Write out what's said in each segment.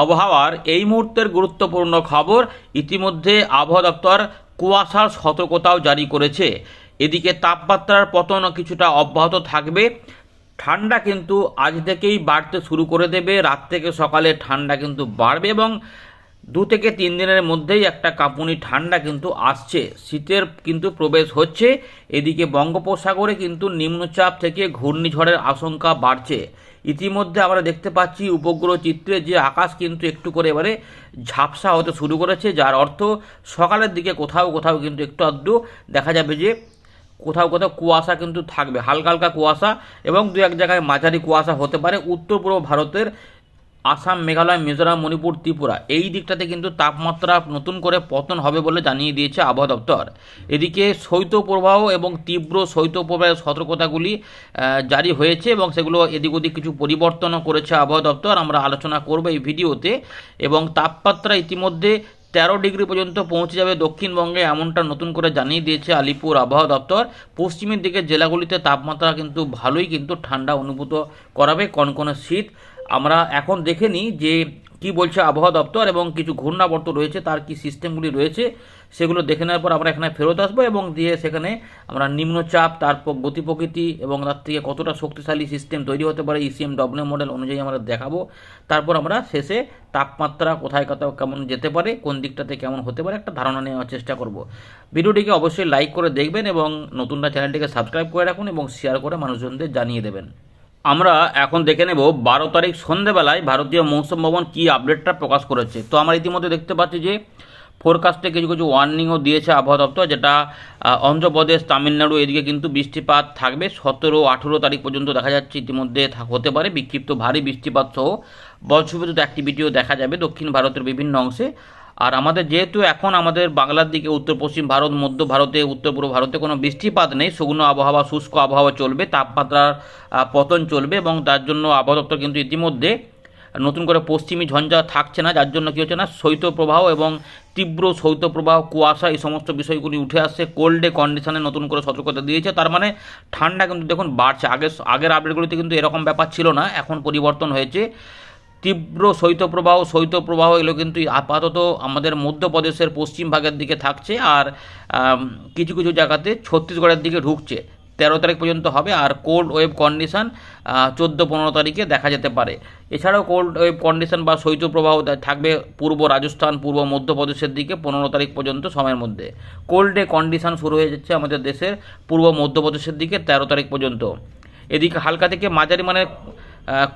আবহাওয়ার এই মুহূর্তের গুরুত্বপূর্ণ খবর ইতিমধ্যে আবহাওয়া দপ্তর কুয়াশার সতর্কতাও জারি করেছে। এদিকে তাপমাত্রার পতন কিছুটা অব্যাহত থাকবে। ঠান্ডা কিন্তু আজ থেকেই বাড়তে শুরু করে দেবে। রাত থেকে সকালে ঠান্ডা কিন্তু বাড়বে এবং দু থেকে তিন দিনের মধ্যেই একটা কাঁপুনি ঠান্ডা কিন্তু আসছে। শীতের কিন্তু প্রবেশ হচ্ছে। এদিকে বঙ্গোপসাগরে কিন্তু নিম্নচাপ থেকে ঘূর্ণিঝড়ের আশঙ্কা বাড়ছে। ইতিমধ্যে আমরা দেখতে পাচ্ছি উপগ্রহ চিত্রে যে আকাশ কিন্তু একটু করে এবারে ঝাপসা হতে শুরু করেছে, যার অর্থ সকালের দিকে কোথাও কোথাও কিন্তু একটু আধটু দেখা যাবে যে কোথাও কোথাও কুয়াশা কিন্তু থাকবে, হালকা হালকা কুয়াশা এবং দু এক জায়গায় মাঝারি কুয়াশা হতে পারে। উত্তর পূর্ব ভারতের আসাম, মেঘালয়, মিজোরাম, মণিপুর, ত্রিপুরা। এই দিকটাতে কিন্তু তাপমাত্রা নতুন করে পতন হবে বলে জানিয়ে দিয়েছে আবহাওয়া দপ্তর। এদিকে শৈত্যপ্রবাহ এবং তীব্র শৈত্যপ্রবাহের সতর্কতাগুলি জারি হয়েছে এবং সেগুলো এদিক ওদিক কিছু পরিবর্তনও করেছে আবহাওয়া দপ্তর। আমরা আলোচনা করব এই ভিডিওতে এবং তাপমাত্রা ইতিমধ্যে তেরো ডিগ্রি পর্যন্ত পৌঁছে যাবে দক্ষিণবঙ্গে এমনটা নতুন করে জানিয়ে দিয়েছে আলিপুর আবহাওয়া দপ্তর। পশ্চিমের দিকে জেলাগুলিতে তাপমাত্রা কিন্তু ভালোই কিন্তু ঠান্ডা অনুভূত করাবে কনকনে শীত। আমরা এখন দেখে নিই যে কি বলছে আবহাওয়া দপ্তর এবং কিছু ঘূর্ণাবর্ত রয়েছে, তার কি সিস্টেমগুলি রয়েছে, সেগুলো দেখে নেওয়ার পর আমরা এখানে ফেরত আসব এবং দিয়ে সেখানে আমরা নিম্নচাপ, তার গতি প্রকৃতি এবং তার থেকে কতটা শক্তিশালী সিস্টেম তৈরি হতে পারে ইসিএম ডব্লিউ মডেল অনুযায়ী আমরা দেখাবো। তারপর আমরা শেষে তাপমাত্রা কোথায় কোথাও কেমন যেতে পারে, কোন দিকটাতে কেমন হতে পারে একটা ধারণা নেওয়ার চেষ্টা করব। ভিডিওটিকে অবশ্যই লাইক করে দেখবেন এবং নতুনরা চ্যানেলটিকে সাবস্ক্রাইব করে রাখুন এবং শেয়ার করে মানুষজনদের জানিয়ে দেবেন। আমরা এখন দেখে নেব বারো তারিখ সন্ধেবেলায় ভারতীয় মৌসুম ভবন কী আপডেটটা প্রকাশ করেছে। তো আমরা ইতিমধ্যে দেখতে পাচ্ছি যে ফোরকাস্টে কিছু কিছু ওয়ার্নিংও দিয়েছে আবহাওয়া দপ্তর, যেটা অন্ধ্রপ্রদেশ, তামিলনাড়ু, এদিকে কিন্তু বৃষ্টিপাত থাকবে। সতেরো, আঠেরো তারিখ পর্যন্ত দেখা যাচ্ছে ইতিমধ্যে হতে পারে। বিক্ষিপ্ত ভারী বৃষ্টিপাত সহ বজ্রবিদ্যুৎ অ্যাক্টিভিটিও দেখা যাবে দক্ষিণ ভারতের বিভিন্ন অংশে। আর আমাদের যেহেতু এখন আমাদের বাংলার দিকে, উত্তর, পশ্চিম ভারত, মধ্য ভারতে, উত্তর, পূর্ব ভারতে কোনো বৃষ্টিপাত নেই, শুকনো আবহাওয়া, শুষ্ক আবহাওয়া চলবে, তাপমাত্রার পতন চলবে এবং তার জন্য আবহাওয়া দপ্তর কিন্তু ইতিমধ্যে নতুন করে পশ্চিমী ঝঞ্ঝা থাকছে না, যার জন্য কী হচ্ছে না, শৈত্যপ্রবাহ এবং তীব্র শৈত্যপ্রবাহ, কুয়াশা, এই সমস্ত বিষয়গুলি উঠে আসছে কোল্ডে কন্ডিশনে নতুন করে সতর্কতা দিয়েছে, তার মানে ঠান্ডা কিন্তু দেখুন বাড়ছে, আগের আগের আপডেটগুলিতে কিন্তু এরকম ব্যাপার ছিল না, এখন পরিবর্তন হয়েছে। তীব্র শৈত্যপ্রবাহ শৈত্যপ্রবাহ এগুলো কিন্তু আপাতত আমাদের মধ্যপ্রদেশের পশ্চিম ভাগের দিকে থাকছে আর কিছু কিছু জায়গাতে ছত্তিশগড়ের দিকে ঢুকছে। তেরো তারিখ পর্যন্ত হবে আর কোল্ড ওয়েভ কন্ডিশন চোদ্দ পনেরো তারিখে দেখা যেতে পারে। এছাড়াও কোল্ড ওয়েভ কন্ডিশন বা শৈত্যপ্রবাহ থাকবে পূর্ব রাজস্থান, পূর্ব মধ্যপ্রদেশের দিকে পনেরো তারিখ পর্যন্ত সময়ের মধ্যে। কোল্ড ডে কন্ডিশন শুরু হয়ে যাচ্ছে আমাদের দেশের পূর্ব মধ্যপ্রদেশের দিকে তেরো তারিখ পর্যন্ত। এদিকে হালকা থেকে মাঝারি মানে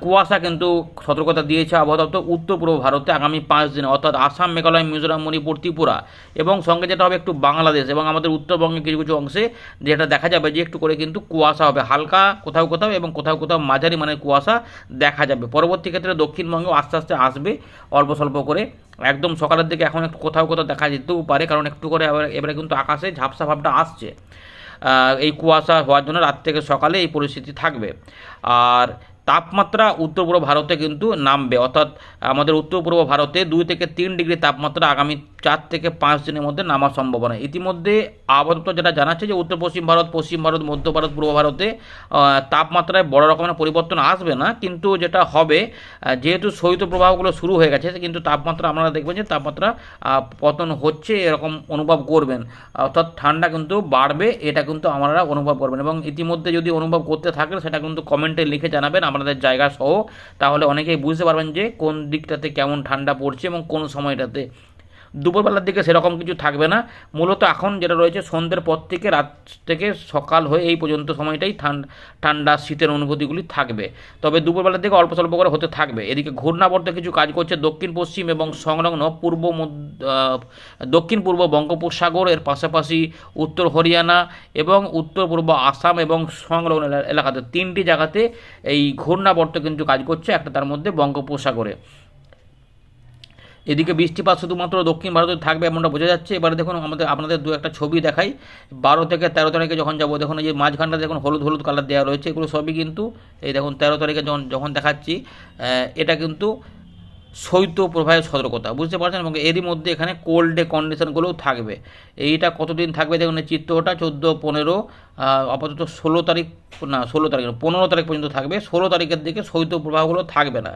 কুয়াশা কিন্তু সতর্কতা দিয়েছে আবহাওয়া দপ্তর উত্তর পূর্ব ভারতে আগামী পাঁচ দিনে, অর্থাৎ আসাম, মেঘালয়, মিজোরাম, মণিপুর, ত্রিপুরা এবং সঙ্গে যেটা হবে একটু বাংলাদেশ এবং আমাদের উত্তরবঙ্গে কিছু কিছু অংশে যেটা দেখা যাবে যে একটু করে কিন্তু কুয়াশা হবে। হালকা কোথাও কোথাও এবং কোথাও কোথাও মাঝারি মানে কুয়াশা দেখা যাবে। পরবর্তী ক্ষেত্রে দক্ষিণবঙ্গেও আস্তে আস্তে আসবে অল্প স্বল্প করে। একদম সকালের দিকে এখন একটু কোথাও কোথাও দেখা যেতেও পারে, কারণ একটু করে এবারে কিন্তু আকাশে ঝাপসা ভাবটা আসছে। এই কুয়াশা হওয়ার জন্য রাত থেকে সকালে এই পরিস্থিতি থাকবে। আর তাপমাত্রা উত্তর পূর্ব ভারতে কিন্তু নামবে। অর্থাৎ আমাদের উত্তর পূর্ব ভারতে দুই থেকে তিন ডিগ্রি তাপমাত্রা আগামী চার থেকে পাঁচ দিনের মধ্যে নামার সম্ভাবনা। ইতিমধ্যে দপ্তর যেটা জানাচ্ছে যে উত্তর পশ্চিম ভারত পশ্চিম ভারত, মধ্য ভারত, পূর্ব ভারতে তাপমাত্রায় বড় রকমের পরিবর্তন আসবে না। কিন্তু যেটা হবে যেহেতু শৈত প্রবাহগুলো শুরু হয়ে গেছে, কিন্তু তাপমাত্রা আপনারা দেখবেন যে তাপমাত্রা পতন হচ্ছে এরকম অনুভব করবেন। অর্থাৎ ঠান্ডা কিন্তু বাড়বে, এটা কিন্তু আপনারা অনুভব করবেন। এবং ইতিমধ্যে যদি অনুভব করতে থাকেন, সেটা কিন্তু কমেন্টে লিখে জানাবেন। আপনাদের জায়গা সহ, তাহলে অনেকেই বুঝতে পারবেন যে কোন দিকটাতে কেমন ঠান্ডা পড়ছে এবং কোন সময়টাতে। দুপুরবেলার দিকে সেরকম কিছু থাকবে না। মূলত এখন যেটা রয়েছে, সন্ধ্যের পর থেকে, রাত থেকে সকাল হয়ে এই পর্যন্ত সময়টাই ঠান্ডা শীতের অনুভূতিগুলি থাকবে। তবে দুপুরবেলার দিকে অল্প স্বল্প করে হতে থাকবে। এদিকে ঘূর্ণাবর্ত কিছু কাজ করছে দক্ষিণ, পশ্চিম এবং সংলগ্ন পূর্ব দক্ষিণ, পূর্ব বঙ্গোপসাগর, এর পাশাপাশি উত্তর হরিয়ানা এবং উত্তর, পূর্ব আসাম এবং সংলগ্ন এলা- এলাকাতে তিনটি জায়গাতে এই ঘূর্ণাবর্ত কিন্তু কাজ করছে, একটা তার মধ্যে বঙ্গোপসাগরে। এদিকে বৃষ্টিপাত শুধুমাত্র দক্ষিণ ভারতে থাকবে এমনটা বোঝা যাচ্ছে। এবারে দেখুন আমাদের, আপনাদের দু একটা ছবি দেখাই। বারো থেকে তেরো তারিখে যখন যাব, দেখুন এই যে মাঝখানটা দেখুন হলুদ হলুদ কালার দেওয়া রয়েছে। এগুলো সবই কিন্তু এই দেখুন তেরো তারিখে যখন যখন দেখাচ্ছি এটা কিন্তু শৈত্য প্রবাহের সতর্কতা, বুঝতে পারছেন? এবং এরই মধ্যে এখানে কোল্ড ডে কন্ডিশনগুলোও থাকবে। এইটা কতদিন থাকবে দেখুন চিত্রটা? চোদ্দ, পনেরো আপাতত ষোলো তারিখ, না, ষোলো তারিখ পনেরো তারিখ পর্যন্ত থাকবে। ষোলো তারিখের দিকে শৈত্য প্রবাহগুলো থাকবে না।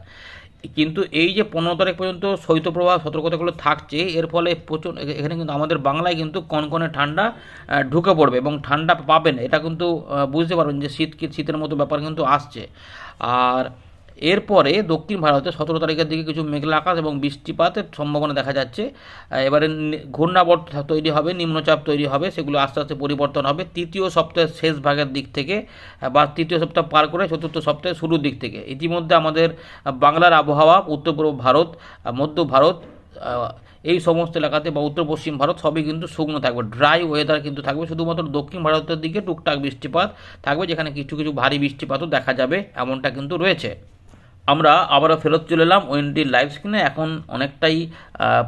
কিন্তু এই যে পনেরো তারিখ পর্যন্ত শৈত্যপ্রবাহ সতর্কতাগুলো থাকছে, এর ফলে প্রচুর এখানে কিন্তু আমাদের বাংলায় কিন্তু কনকনে ঠান্ডা ঢুকে পড়বে এবং ঠান্ডা পাবেন। এটা কিন্তু বুঝতে পারবেন যে শীত শীতের মতো ব্যাপার কিন্তু আসছে। আর এরপরে দক্ষিণ ভারতে সতেরো তারিখের দিকে কিছু মেঘলা আকাশ এবং বৃষ্টিপাতের সম্ভাবনা দেখা যাচ্ছে। এবারে ঘূর্ণাবর্ত তৈরি হবে, নিম্নচাপ তৈরি হবে, সেগুলো আস্তে আস্তে পরিবর্তন হবে। তৃতীয় সপ্তাহের শেষ ভাগের দিক থেকে বা তৃতীয় সপ্তাহ পার করে চতুর্থ সপ্তাহের শুরুর দিক থেকে। ইতিমধ্যে আমাদের বাংলার আবহাওয়া, উত্তর পূর্ব ভারত মধ্য ভারত এই সমস্ত এলাকাতে বা উত্তর পশ্চিম ভারত সবই কিন্তু শুকনো থাকবে। ড্রাই ওয়েদার কিন্তু থাকবে। শুধুমাত্র দক্ষিণ ভারতের দিকে টুকটাক বৃষ্টিপাত থাকবে, যেখানে কিছু কিছু ভারী বৃষ্টিপাতও দেখা যাবে, এমনটা কিন্তু রয়েছে। আমরা আবারও ফেরত চলে এলাম ওয়েন্ডির লাইভ স্ক্রিনে এখন অনেকটাই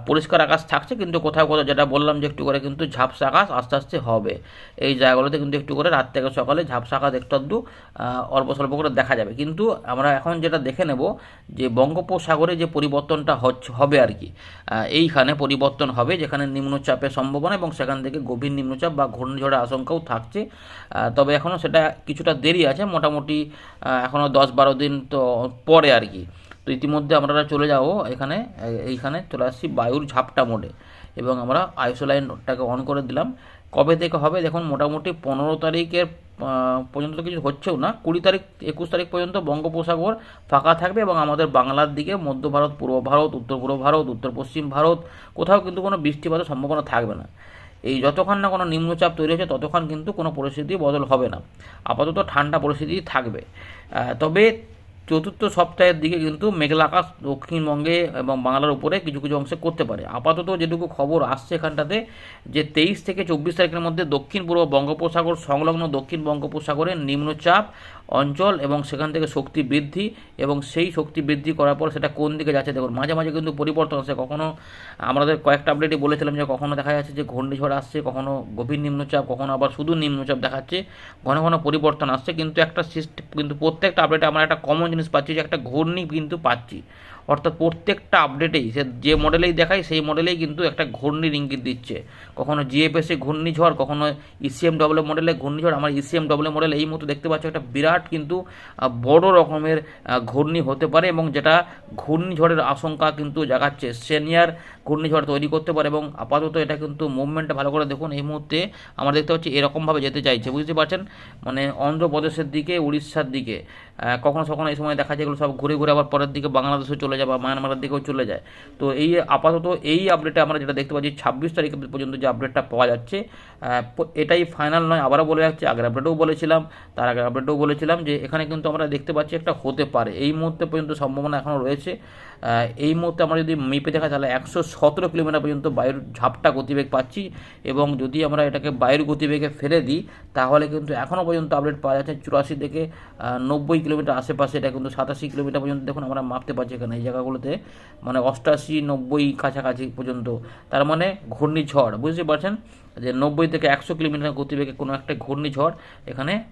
পরিষ্কার আকাশ থাকছে, কিন্তু কোথাও কোথাও যেটা বললাম যে একটু করে কিন্তু ঝাপসা আকাশ আস্তে আস্তে হবে। এই জায়গাগুলোতে কিন্তু একটু করে রাত থেকে সকালে ঝাপসা আকাশ একটু আধটু অল্প স্বল্প করে দেখা যাবে। কিন্তু আমরা এখন যেটা দেখে নেব যে বঙ্গোপসাগরে যে পরিবর্তনটা হচ্ছে, হবে আর কি এইখানে পরিবর্তন হবে যেখানে নিম্নচাপের সম্ভাবনা এবং সেখান থেকে গভীর নিম্নচাপ বা ঘূর্ণিঝড়ের আশঙ্কাও থাকছে। তবে এখনও সেটা কিছুটা দেরি আছে, মোটামুটি এখনও দশ বারো দিন তো পরে আর কি। তো ইতিমধ্যে আমরা চলে যাব এখানে, এইখানে চলে আসছি বায়ুর ঝাপটা মোডে। এবং আমরা আইসোলাইনটাকে অন করে দিলাম। কবে থেকে হবে? দেখুন, মোটামুটি পনেরো তারিখের পর্যন্ত কিছু হচ্ছেও না। কুড়ি তারিখ, একুশ তারিখ পর্যন্ত বঙ্গোপসাগর ফাঁকা থাকবে এবং আমাদের বাংলার দিকে মধ্য ভারত, পূর্ব ভারত, উত্তর পূর্ব ভারত, উত্তর পশ্চিম ভারত, কোথাও কিন্তু কোনো বৃষ্টিপাতের সম্ভাবনা থাকবে না। এই যতক্ষণ না কোনো নিম্নচাপ তৈরি হচ্ছে ততক্ষণ কিন্তু কোনো পরিস্থিতি বদল হবে না। আপাতত ঠান্ডা পরিস্থিতি থাকবে। তবে চতুর্থ সপ্তাহের দিকে কিন্তু মেঘলা আকাশ দক্ষিণবঙ্গে এবং বাংলার উপরে কিছু কিছু অংশে করতে পারে। আপাতত যেটুকু খবর আসছে এখানটাতে, যে তেইশ থেকে চব্বিশ তারিখের মধ্যে দক্ষিণ পূর্ব বঙ্গোপসাগর সংলগ্ন দক্ষিণ বঙ্গোপসাগরে নিম্নচাপ অঞ্চল এবং সেখান থেকে শক্তি বৃদ্ধি এবং সেই শক্তি বৃদ্ধি করার পর সেটা কোন দিকে যাচ্ছে দেখুন, মাঝে মাঝে কিন্তু পরিবর্তন আসে। কখনও আমাদের কয়েকটা আপডেটে বলেছিলাম যে কখনও দেখা যাচ্ছে যে ঘূর্ণিঝড় আসছে কখনও গভীর নিম্নচাপ কখনও আবার শুধু নিম্নচাপ দেখাচ্ছে, ঘন ঘন পরিবর্তন আসছে। কিন্তু একটা সিস্টেম কিন্তু প্রত্যেকটা আপডেটে আমরা একটা কমন জিনিস পাচ্ছি যে একটা ঘূর্ণি কিন্তু পাচ্ছি। অর্থাৎ প্রত্যেকটা আপডেটেই সে যে মডেলেই দেখায়, সেই মডেলেই কিন্তু একটা ঘূর্ণির ইঙ্গিত দিচ্ছে। কখনো জিএফএসে ঘূর্ণিঝড়, কখনো ইসিএম ডব্লিউ মডেলে ঘূর্ণিঝড়। আমার ইসিএম ডব্লিউ মডেল এই মতো দেখতে পাচ্ছ একটা বিরাট কিন্তু বড় রকমের ঘূর্ণি হতে পারে এবং যেটা ঘূর্ণিঝড়ের আশঙ্কা কিন্তু জাগাচ্ছে। সিনিয়র ঘূর্ণিঝড় তৈরি করতে পারে এবং আপাতত এটা কিন্তু মুভমেন্টটা ভালো করে দেখুন। এই মুহূর্তে আমরা দেখতে পাচ্ছি এরকমভাবে যেতে চাইছে, বুঝতে পারছেন? মানে অন্ধ্রপ্রদেশের দিকে, উড়িষ্যার দিকে। কখনো কখনো এই সময় দেখা যায় এগুলো সব ঘুরে ঘুরে আবার পরের দিকে বাংলাদেশে চলে যায় বা মায়ানমারের দিকেও চলে যায়। তো এই আপাতত এই আপডেটে আমরা যেটা দেখতে পাচ্ছি, ছাব্বিশ তারিখ পর্যন্ত যে আপডেটটা পাওয়া যাচ্ছে এটাই ফাইনাল নয়, আবারও বলে যাচ্ছে আগের আপডেটেও বলেছিলাম, তার আগের আপডেটেও বলেছিলাম যে এখানে কিন্তু আমরা দেখতে পাচ্ছি একটা হতে পারে। এই মুহূর্তে পর্যন্ত সম্ভাবনা এখনও রয়েছে। এই মুহূর্তে আমরা যদি মেপে দেখা, তাহলে একশো সতেরো কিলোমিটার পর্যন্ত বায়ুর ঝাপটা গতিবেগ পাচ্ছি এবং যদি আমরা এটাকে বায়ুর গতিবেগে ফেলে দিই, তাহলে কিন্তু এখনও পর্যন্ত আপডেট পাওয়া যাচ্ছে চুরাশি থেকে নব্বই কিলোমিটার আশেপাশে, এটা কিন্তু সাতাশি কিলোমিটার পর্যন্ত দেখুন আমরা মাপতে পারছি এখানে, এই জায়গাগুলোতে মানে অষ্টাশি নব্বই কাছাকাছি পর্যন্ত। তার মানে ঘূর্ণিঝড়, বুঝতে পারছেন? যে নব্বই থেকে একশো কিলোমিটার গতিবেগে কোনো একটা ঘূর্ণিঝড় এখানে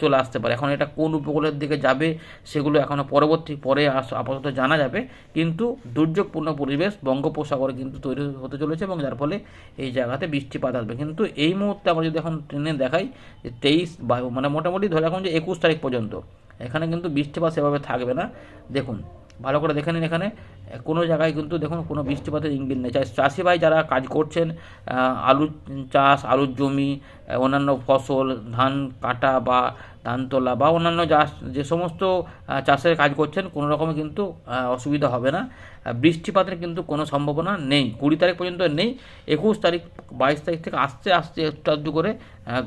চলে আসতে পারে। এখন এটা কোন উপকূলের দিকে যাবে, সেগুলো এখনও পরবর্তী, পরে আস- আপাতত জানা যাবে। কিন্তু দুর্যোগপূর্ণ পরিবেশ বঙ্গোপসাগরে কিন্তু তৈরি হতে চলেছে এবং যার ফলে এই জায়গাতে বৃষ্টিপাত আসবে। কিন্তু এই মুহূর্তে আমরা যদি এখন ট্রেনে দেখাই, যে তেইশ বা মানে মোটামুটি ধরে এখন যে একুশ তারিখ পর্যন্ত এখানে কিন্তু বৃষ্টিপাত সেভাবে থাকবে না। দেখুন, ভালো করে দেখে নিন এখানে। কোনো জায়গায় কিন্তু দেখুন কোনো বৃষ্টিপাতের ইঙ্গিত নেই। চাষি ভাই যারা কাজ করছেন আলু চাষ, আলুর জমি অন্যান্য ফসল, ধান কাটা বা ধান তোলা বা অন্যান্য যে সমস্ত চাষের কাজ করছেন, কোনো রকমে কিন্তু অসুবিধা হবে না। বৃষ্টিপাতের কিন্তু কোনো সম্ভাবনা নেই। কুড়ি তারিখ পর্যন্ত নেই। একুশ তারিখ, বাইশ তারিখ থেকে আস্তে আস্তে, একটু আধটু করে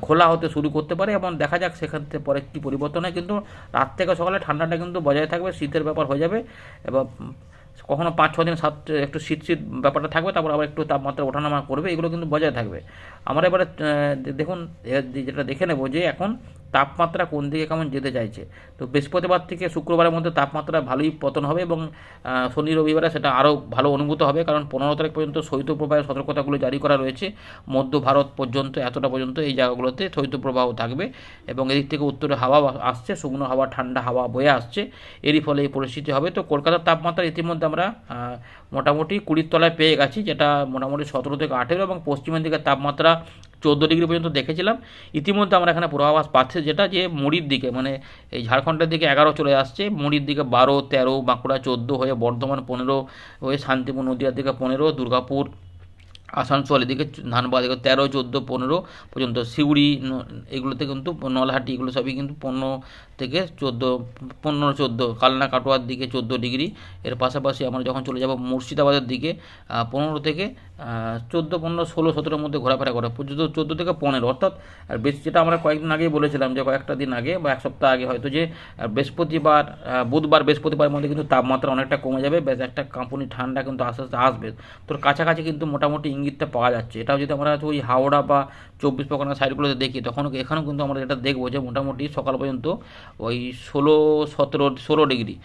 ঘোলা হতে শুরু করতে পারে এবং দেখা যাক সেখান থেকে পরে কী পরিবর্তন হয়। কিন্তু রাত থেকে সকালে ঠান্ডাটা কিন্তু বজায় থাকবে, শীতের ব্যাপার হয়ে যাবে এবং কখনো পাঁচ ছ দিন সাত, একটু শীত শীত ব্যাপারটা থাকবে, তারপর আবার একটু তাপমাত্রা ওঠানামা করবে, এগুলো কিন্তু বজায় থাকবে। আমরা এবারে দেখুন যেটা দেখে নেব যে এখন তাপমাত্রা কোন দিকে কেমন যেতে চাইছে। তো বৃহস্পতিবার থেকে শুক্রবারের মধ্যে তাপমাত্রা ভালোই পতন হবে এবং শনি, রবিবারে সেটা আরও ভালো অনুভূত হবে, কারণ পনেরো তারিখ পর্যন্ত শৈত্যপ্রবাহের সতর্কতাগুলো জারি করা রয়েছে। মধ্য ভারত পর্যন্ত, এতটা পর্যন্ত এই জায়গাগুলোতে শৈত্যপ্রবাহ থাকবে এবং এদিক থেকে উত্তরে হাওয়া আসছে, শুকনো হাওয়া, ঠান্ডা হাওয়া বয়ে আসছে। এরই ফলে এই পরিস্থিতি হবে। তো কলকাতার তাপমাত্রা ইতিমধ্যে আমরা মোটামুটি কুড়ির তলায় পেয়ে গেছি, যেটা মোটামুটি সতেরো থেকে আঠেরো এবং পশ্চিমের দিকে তাপমাত্রা চোদ্দ ডিগ্রি পর্যন্ত দেখেছিলাম। ইতিমধ্যে আমরা এখানে পূর্বাভাস পাচ্ছি যেটা যে মুড়ির দিকে মানে এই ঝাড়খণ্ডের দিকে এগারো চলে আসছে, মুড়ির দিকে বারো, তেরো, বাঁকুড়া চোদ্দ হয়ে বর্ধমান পনেরো হয়ে শান্তিপুর, নদিয়ার দিকে পনেরো, দুর্গাপুর, আসানসোল এদিকে ধানবাদ এগুলো তেরো, চোদ্দ, পনেরো পর্যন্ত সিউড়ি এগুলোতে কিন্তু নলহাটি, এগুলো সবই কিন্তু পনেরো থেকে চোদ্দ, পনেরো, চোদ্দ, কালনা কাটোয়ার দিকে চোদ্দ ডিগ্রি। এর পাশাপাশি আমরা যখন চলে যাব মুর্শিদাবাদের দিকে পনেরো থেকে চোদ্দ, পনেরো, ষোলো, সতেরোর মধ্যে ঘোরাফেরা করে। চোদ্দ চোদ্দ থেকে পনেরো, অর্থাৎ আর বেশ যেটা আমরা কয়েকদিন আগেই বলেছিলাম যে কয়েকটা দিন আগে বা এক সপ্তাহ আগে হয়তো যে বৃহস্পতিবার বুধবার বৃহস্পতিবার মধ্যে কিন্তু তাপমাত্রা অনেকটা কমে যাবে। বেশ একটা কাঁপুনি ঠান্ডা কিন্তু আস্তে আস্তে আসবে। তোর কাছাকাছি কিন্তু মোটামুটি ইঙ্গিতটা পাওয়া যাচ্ছে। এটাও যদি আমরা ওই হাওড়া বা চব্বিশ পরগনা সাইডগুলোতে দেখি, তখন এখানেও কিন্তু আমরা যেটা দেখব যে মোটামুটি সকাল পর্যন্ত ওই ষোলো সতেরো ষোলো ডিগ্রি।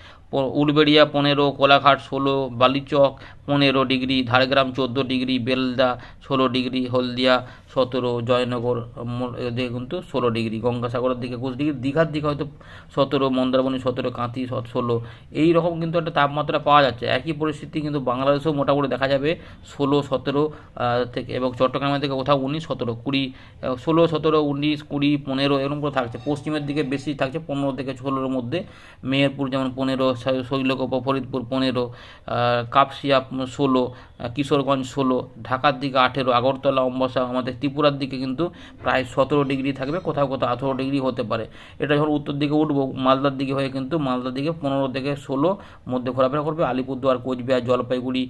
উলবেড়িয়া পনেরো, কোলাঘাট ষোলো, বালিচক পনেরো ডিগ্রি ঝাড়গ্রাম চোদ্দ ডিগ্রি, বেলদা ষোলো ডিগ্রি, হলদিয়া সতেরো, জয়নগর কিন্তু ষোলো ডিগ্রি, গঙ্গাসাগরের দিকে একুশ ডিগ্রি, দীঘার দিকে হয়তো সতেরো, মন্দারমণি সতেরো, কাঁথি ষোলো। এই রকম কিন্তু একটা তাপমাত্রা পাওয়া যাচ্ছে। একই পরিস্থিতি কিন্তু বাংলাদেশেও মোটামুটি দেখা যাবে ষোলো, সতেরো থেকে এবং চট্টগ্রামের দিকে কোথাও উনিশ, সতেরো, কুড়ি ষোলো, সতেরো, উনিশ, কুড়ি, পনেরো এরকম করে থাকছে। পশ্চিমের দিকে বেশি থাকছে, পনেরো থেকে ষোলোর মধ্যে। মেহেরপুর যেমন পনেরো শৈলকুপা, ফরিদপুর পনেরো কাপসিয়া ষোলো কিশোরগঞ্জ ষোলো, ঢাকার দিকে আঠেরো, আগরতলা অম্বাসা আমাদের ত্রিপুরার দিকে কিন্তু প্রায় সতেরো ডিগ্রি থাকবে, কোথাও কোথাও আঠেরো ডিগ্রি হতে পারে। এটা যখন উত্তর দিকে উঠবো, মালদার দিকে হয়ে কিন্তু মালদার দিকে পনেরো থেকে ষোলো মধ্যে ঘোরাফেরা করবে। আলিপুরদুয়ার, কোচবিহার, জলপাইগুড়ি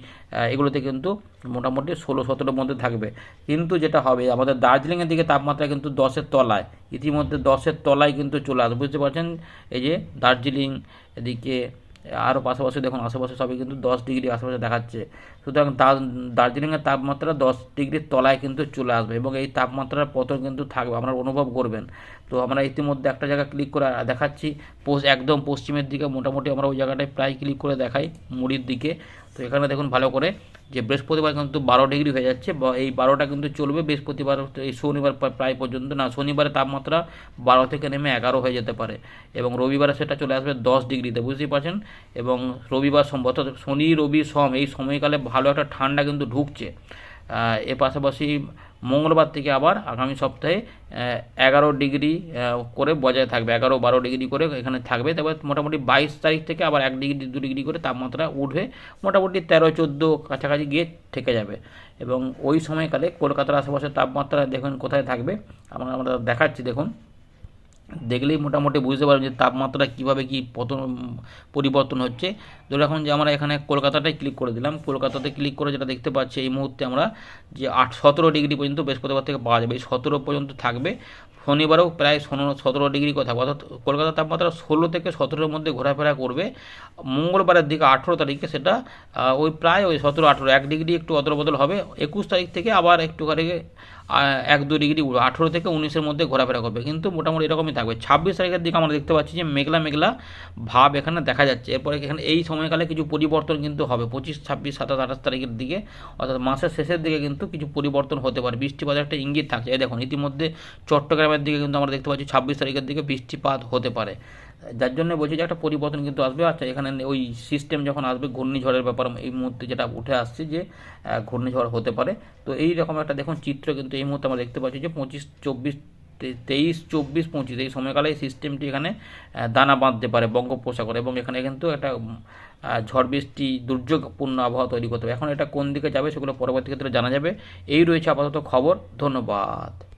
এগুলোতে কিন্তু মোটামুটি ষোলো সতেরোর মধ্যে থাকবে। কিন্তু যেটা হবে, আমাদের দার্জিলিংয়ের দিকে তাপমাত্রা কিন্তু দশের তলায়। ইতিমধ্যে দশের তলায় কিন্তু চলে আসবে। বুঝতে পারছেন? এই যে দার্জিলিং, এদিকে আরও পাশাপাশি দেখুন, আশেপাশে সবই কিন্তু দশ ডিগ্রি আশেপাশে দেখাচ্ছে। সুতরাং দার্জিলিংয়ের তাপমাত্রা দশ ডিগ্রির তলায় কিন্তু চলে আসবে এবং এই তাপমাত্রার পতন কিন্তু থাকবে, আপনারা অনুভব করবেন। তো আমরা ইতিমধ্যে একটা জায়গা ক্লিক করে দেখাচ্ছি একদম পশ্চিমের দিকে, মোটামুটি আমরা ওই জায়গাটায় প্রায় ক্লিক করে দেখাই, মুড়ির দিকে। তো এখানে দেখুন ভালো করে যে বৃহস্পতিবার কিন্তু বারো ডিগ্রি হয়ে যাচ্ছে এই বারোটা কিন্তু চলবে বৃহস্পতিবার, এই শনিবার প্রায়- প্রায় পর্যন্ত। না, শনিবারে তাপমাত্রা বারো থেকে নেমে এগারো হয়ে যেতে পারে এবং রবিবারে সেটা চলে আসবে দশ ডিগ্রিতে, বুঝতেই পারছেন? এবং রবিবার সোম অর্থাৎ শনি, রবি, সম এই সময়কালে ভালো একটা ঠান্ডা কিন্তু ঢুকছে। এর পাশাপাশি মঙ্গলবার থেকে আবার আগামী সপ্তাহে এগারো ডিগ্রি করে বজায় থাকবে। এগারো বারো ডিগ্রি করে এখানে থাকবে। তারপর মোটামুটি বাইশ তারিখ থেকে আবার এক ডিগ্রি, দু ডিগ্রি করে তাপমাত্রা উঠবে। মোটামুটি তেরো, চোদ্দ কাছাকাছি গিয়ে থেকে যাবে। এবং ওই সময়কালে কলকাতার আশেপাশে তাপমাত্রা দেখুন কোথায় থাকবে। আমরা আমরা দেখাচ্ছি, দেখুন। দেখলেই মোটামুটি বুঝতে পারবেন যে তাপমাত্রা কীভাবে কী পতন, পরিবর্তন হচ্ছে। ধরো এখন যে আমরা এখানে কলকাতাটাই ক্লিক করে দিলাম, কলকাতাতে ক্লিক করে যেটা দেখতে পাচ্ছি, এই মুহূর্তে আমরা যে আট, সতেরো ডিগ্রি পর্যন্ত বৃহস্পতিবার থেকে পাওয়া যাবে। এই সতেরো পর্যন্ত থাকবে। শনিবারেও প্রায় সতেরো ডিগ্রি কথা। অর্থাৎ কলকাতার তাপমাত্রা ষোলো থেকে সতেরোর মধ্যে ঘোরাফেরা করবে। মঙ্গলবারের দিকে আঠেরো তারিখে সেটা ওই প্রায় ওই সতেরো, আঠেরো, এক ডিগ্রি একটু অদল বদল হবে। একুশ তারিখ থেকে আবার একটুখানি এক দু ডিগ্রি, আঠেরো থেকে উনিশের মধ্যে ঘোরাফেরা করবে। কিন্তু মোটামুটি এরকমই থাকবে। ছাব্বিশ তারিখের দিকে আমরা দেখতে পাচ্ছি যে মেঘলা মেঘলা ভাব এখানে দেখা যাচ্ছে। এরপরে এখানে এই সময়কালে কিছু পরিবর্তন কিন্তু হবে। পঁচিশ, ছাব্বিশ, সাতাশ, আঠাশ তারিখের দিকে, অর্থাৎ মাসের শেষের দিকে কিন্তু কিছু পরিবর্তন হতে পারে। বৃষ্টিপাতের একটা ইঙ্গিত থাকছে। এই দেখুন, ইতিমধ্যে চট্টগ্রামের দিকে কিন্তু আমরা দেখতে পাচ্ছি ছাব্বিশ তারিখের দিকে বৃষ্টিপাত হতে পারে। যার জন্য বলছি যে একটা পরিবর্তন কিন্তু আসবে। আচ্ছা এখানে ওই সিস্টেম যখন আসবে, ঘূর্ণিঝড়ের ব্যাপার, এই মুহূর্তে যেটা উঠে আসছে যে ঘূর্ণিঝড় হতে পারে। তো এই রকম একটা দেখুন চিত্র কিন্তু এই মুহূর্তে আমরা দেখতে পাচ্ছি যে পঁচিশ, চব্বিশ তেইশ, চব্বিশ, পঁচিশ, এই সময়কালে এই সিস্টেমটি এখানে দানা বাঁধতে পারে বঙ্গোপসাগরে এবং এখানে কিন্তু একটা ঝড় বৃষ্টি, দুর্যোগপূর্ণ আবহাওয়া তৈরি করতে হবে এখন এটা কোন দিকে যাবে সেগুলো পরবর্তী ক্ষেত্রে জানা যাবে। এই রয়েছে আপাতত খবর। ধন্যবাদ।